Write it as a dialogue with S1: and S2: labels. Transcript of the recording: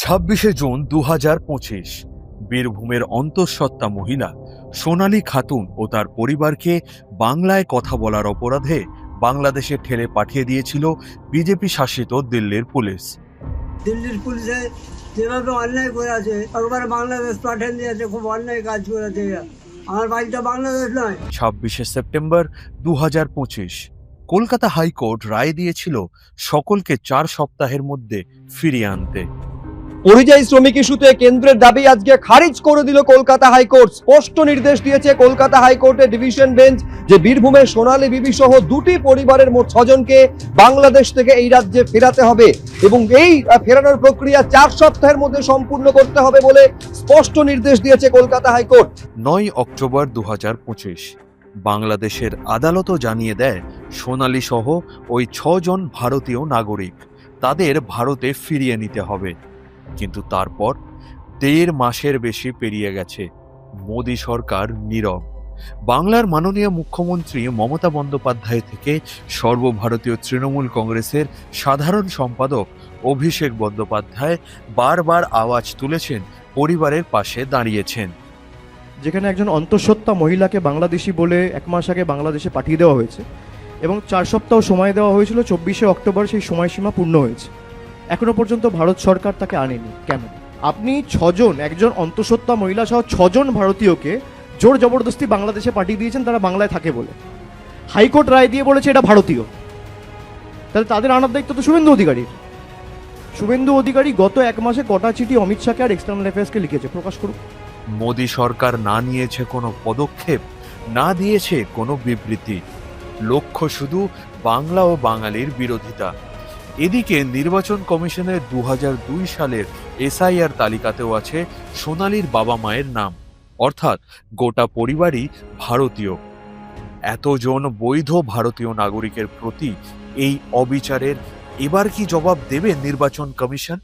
S1: ছাব্বিশে জুন দু হাজার পঁচিশ বীরভূমের অন্তঃসত্ত্বা মহিলা সোনালী খাতুন ও তার পরিবারকে বাংলায় কথা বলার অপরাধে বাংলাদেশে ঠেলে পাঠিয়ে দিয়েছিল বিজেপি শাসিত দিল্লির পুলিশ।
S2: দিল্লির পুলিশে যেভাবে অন্যায় করে আছে একবার বাংলাদেশ পাঠিয়ে দিয়েছে খুব অন্যায় কাজ করেছে। আমার বাড়িটা বাংলাদেশ নয়।
S1: ছাব্বিশে সেপ্টেম্বর দু হাজার পঁচিশ কলকাতা হাইকোর্ট রায় দিয়েছিল সকলকে চার সপ্তাহের মধ্যে ফিরিয়ে আনতে।
S3: পরিযায়ী শ্রমিক ইস্যুতে কেন্দ্রের দাবি আজকে খারিজ করে দিল কলকাতা হাইকোর্ট। স্পষ্ট নির্দেশ দিয়েছে কলকাতা হাইকোর্টের ডিভিশন বেঞ্চ যে বীরভূমের সোনালী বিবি সহ দুটি পরিবারের মোট ছজনকে বাংলাদেশ থেকে এই রাজ্যে ফেরাতে হবে এবং এই ফেরানোর প্রক্রিয়া চার সপ্তাহের মধ্যে সম্পূর্ণ করতে হবে বলে স্পষ্ট নির্দেশ দিয়েছে কলকাতা হাইকোর্ট।
S1: নয় অক্টোবর দু হাজার পঁচিশ। বাংলাদেশের আদালতও জানিয়ে দেয়, সোনালী সহ ওই ছজন ভারতীয় নাগরিক। তাদের ভারতে ফিরিয়ে নিতে হবে। কিন্তু তারপর দেড় মাসের বেশি পেরিয়ে গেছে মোদী সরকার নীরব। বাংলার মাননীয় মুখ্যমন্ত্রী মমতা বন্দ্যোপাধ্যায় থেকে সর্বভারতীয় তৃণমূল কংগ্রেসের সাধারণ সম্পাদক অভিষেক বন্দ্যোপাধ্যায় বারবার আওয়াজ তুলেছেন, পরিবারের পাশে দাঁড়িয়েছেন।
S4: যেখানে একজন অন্তঃসত্ত্বা মহিলাকে বাংলাদেশি বলে এক মাস আগে বাংলাদেশে পাঠিয়ে দেওয়া হয়েছে এবং চার সপ্তাহ সময় দেওয়া হয়েছিল, চব্বিশে অক্টোবর সেই সময়সীমা পূর্ণ হয়েছে। এখনও পর্যন্ত ভারত সরকার তাকে আনেনি। কেন আপনি ছজন, একজন অন্তঃসত্ত্বা মহিলা সহ ছজন ভারতীয়কে জোর জবরদস্তি বাংলাদেশে পাঠিয়ে দিয়েছেন, তারা বাংলায় থাকে বলে। হাইকোর্ট রায় দিয়ে বলেছে এটা ভারতীয়। তাহলে তাদের আনার দায়িত্ব তো শুভেন্দু অধিকারীর। শুভেন্দু অধিকারী গত এক মাসে কটা চিঠি অমিত শাহকে আর এক্সটার্নাল অ্যাফেয়ার্সকে লিখেছে? প্রকাশ করুক
S1: মোদী সরকার না নিয়েছে কোনো পদক্ষেপ, না দিয়েছে কোনো বিবৃতি। লক্ষ্য শুধু বাংলা ও বাঙালির বিরোধিতা। এদিকে নির্বাচন কমিশনের দু সালের এসআইআর তালিকাতেও আছে সোনালির বাবা মায়ের নাম। অর্থাৎ গোটা পরিবারই ভারতীয়। এতজন বৈধ ভারতীয় নাগরিকের প্রতি এই অবিচারের এবার কি জবাব দেবে নির্বাচন কমিশন?